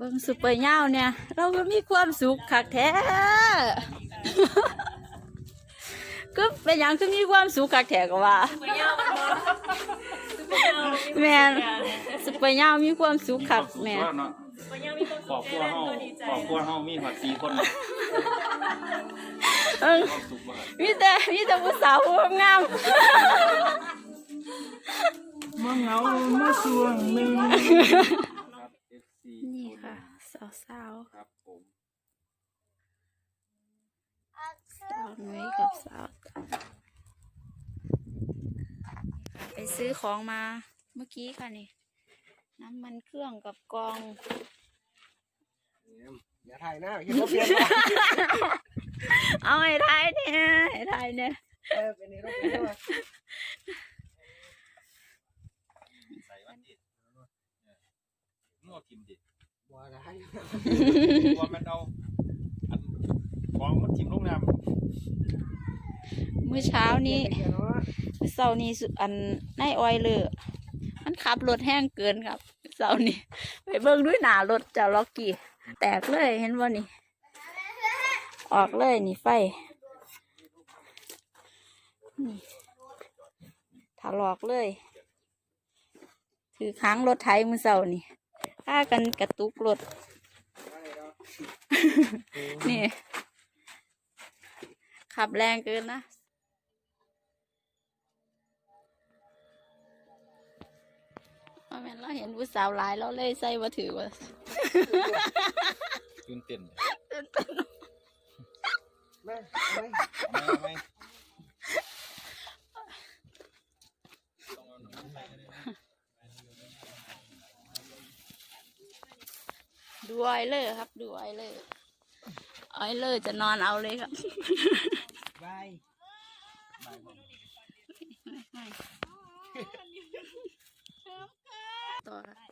เบิ่งสุปเปอร์เน่าเนี่ย เราก็มีความสุขคักแท้ ก็เป็นอย่างคือมีความสุขคักแท้ก็ว่า แม่นสุปเปอร์เน่ามีความสุขคักแม่ว่าเนาะครอบครัวเฮาครอบครัวเฮามีหอดสี่คนเนาะเอิ้งความสุขบ่ครับมีแต่มีแต่ผู้สาวผู้งามมาเหงามาสวงหนึ่งครับ FC นี่ค่ะ สาวๆครับผมสาวนุ้ยกับสาวตาไปซื้อของมาเมื่อกี้ค่ะนี่ น้ำมันเครื่องกับกองอย่าถ่ายหน้าเห็นรถเปลี่ยนเอาไอ้ไทยเนี่ยไอ้ไทยเนี่ยเออเป็นนี่รถเปลี่ยนมา ใส่วันดินัวทิมดิ บัวได้ ตัวมันเอาอันของมันทิมลงน้ำเมื่อเช้านี้มื้อเสาร์นี้สุอันนายออยเลยมันขับรถแห้งเกินครับเสาร์นี้ไปเบิ่งด้วยหนารถเจ้าล็อกกี้ แตกเลยเห็นว่านี่ ออกเลยนี่ไฟนี่ถลอกเลย ถือค้างรถไถมือเสาร์นี่ฆ่ากันกระตุกรถ นี่ ขับแรงเกินนะว่าแม่นเราเห็นผู้สาวหลายเราเลยใส่ว่าถือว่าตื่นเต้นแม่เอาไหมไม่ไม่ ดูออยเลอร์ครับ ดูออยเลอร์ออยเลอร์จะนอนเอาเลยครับบายต่อครับ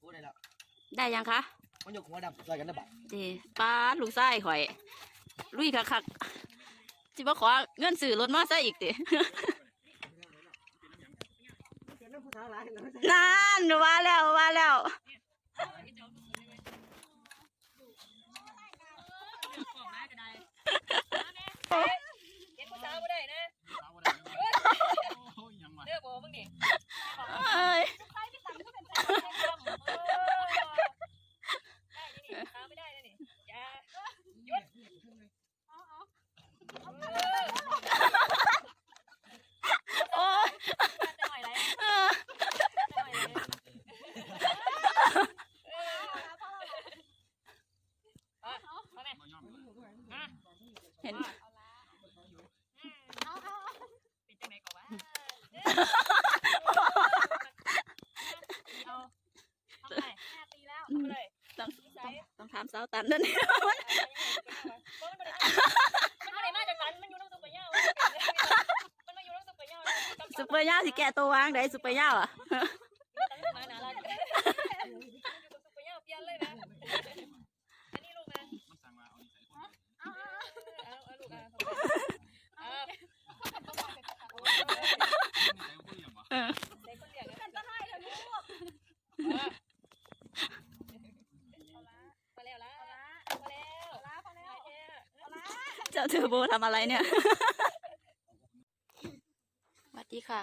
พูดได้แล้วได้ยังคะมันยกหัวดำใส่กันได้ปะดีป้าดลูกไส้ข่อย ลุยคักคักๆจิบ่ขอเงินซื้อรถมาซะอีกติเป็ นน้ำผู้สาวหลายแล้วนานว่าแล้วว่าแล้วเห็นผู้สาวบ่ได้นะเด้อบ่มึงนี่ เอ้ย ได้ดินี่ตามไม่ได้นะนี่อย่าหยุดเอาเอาเออ โอ้ย จะหน่อยไร เออ จะหน่อยไรเออเอาเอาแม่มา เห็น เอาเอาเป็นจังไดก่อนวะเอาทำไมห้าปีแล้วทำเลย ต้องต้อง ต้องถามสาวตันนั่นมันไม่ได้มาจากสันมันอยู่น้ำซุปกระเย่ามันมาอยู่น้ำซุปกระเย่าซุปเปอร์ย่าสิแกะตัววางได้ซุปเปอร์ย่าอะ มาหนาลันอยู่กับซุปกระเย่าเปลี่ยนเลยนะ อันนี้ลูกนะเอาเอาเอาลูกเอาเอาใส่คนเดียวกันต้นไม้เถอะลูกมาแล้วละมาแล้วละมาแล้ว เจ้าเทอร์โบทำอะไรเนี่ยสวัสดีค่ะ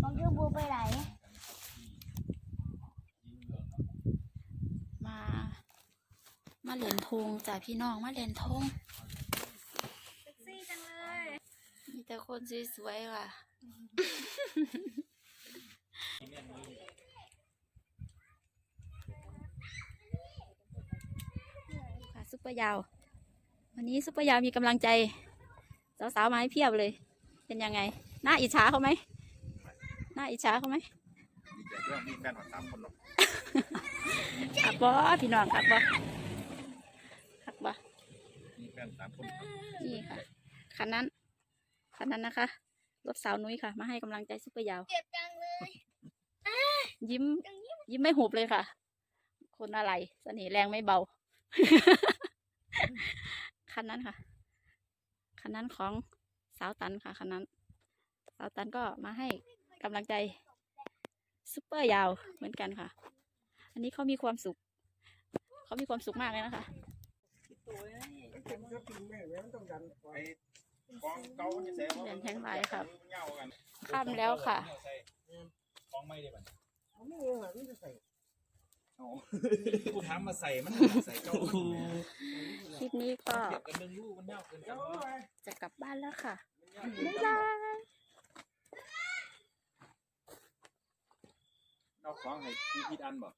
ของยูบูไปไหน มา มาเหรียญธงจากพี่น้องมาเหรียญธงเซ็กซี่จังเลยมีแต่คนสวยๆว่ะ ค่ะซุ ปเปอร์ยาว วันนี้ซุปเปอร์ยาวมีกำลังใจสาวๆมาให้เพียบเลย เป็นยังไงน่าอิจฉาเขาไหมน่าอิจฉาเขาไหมดีใจด้วยมีแฟนหอดสามคนเนาะขับบ่พี่น้องขับบ่ขับบ่มีแฟนสามคนครับนี่ค่ะคันนั้นคันนั้นนะคะรถสาวนุ้ยค่ะ มาให้กำลังใจซุปเปอร์ยาวเจ็บจังเลยยิ้ม ยิ้มไม่หุบเลยค่ะ คนอะไรเสน่ห์แรงไม่เบา คันนั้นค่ะ คันนั้นของสาวตันค่ะคันนั้น สาวตันก็มาให้กำลังใจซุปเปอร์ยาวเหมือนกันค่ะ อันนี้เขามีความสุข เขามีความสุขมากเลยนะคะเป็นก็ปีนแม่แม่มันต้องดันไว้กองเก่าจะแสเรียนแทงลายครับเงากันค่ำแล้วค่ะกองไม่ได้บัดมันไม่ เองหรอกมันจะใส่กูถามมาใส่มันใส่เก่าคลิปนี้ก็เก็บกันเรื่องลูกมันเงาเกินกันจะกลับบ้านแล้วค่ะบ๊ายบายเอาของให้พี่พีดอันบอก